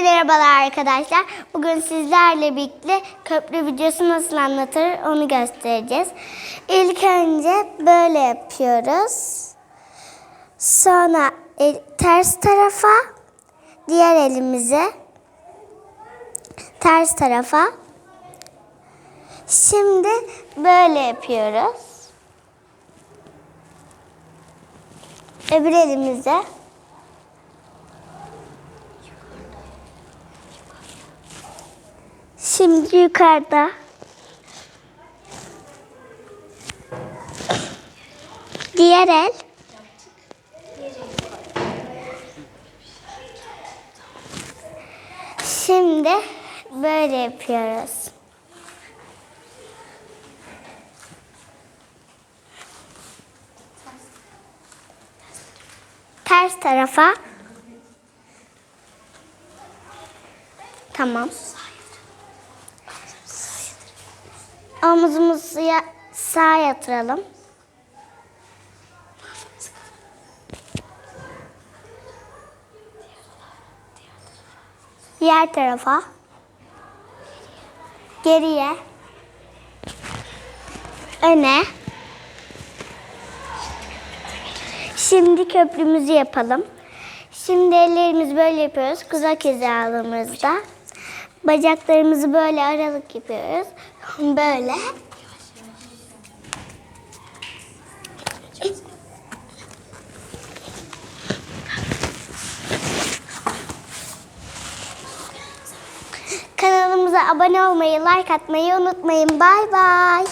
Merhabalar arkadaşlar. Bugün sizlerle birlikte köprü videosu nasıl anlatır onu göstereceğiz. İlk önce böyle yapıyoruz. Sonra el- ters tarafa, diğer elimize ters tarafa. Şimdi böyle yapıyoruz. Öbür elimize. Şimdi yukarıda. Diğer el. Şimdi böyle yapıyoruz. Ters tarafa. Tamam. Omuzumuzu ya, sağa yatıralım. Diğer tarafa. Geriye. Öne. Şimdi köprümüzü yapalım. Şimdi ellerimizi böyle yapıyoruz. Kuzak hizalığımızda. Bacaklarımızı böyle aralık yapıyoruz. Böyle. Kanalımıza abone olmayı, like atmayı unutmayın. Bay bay.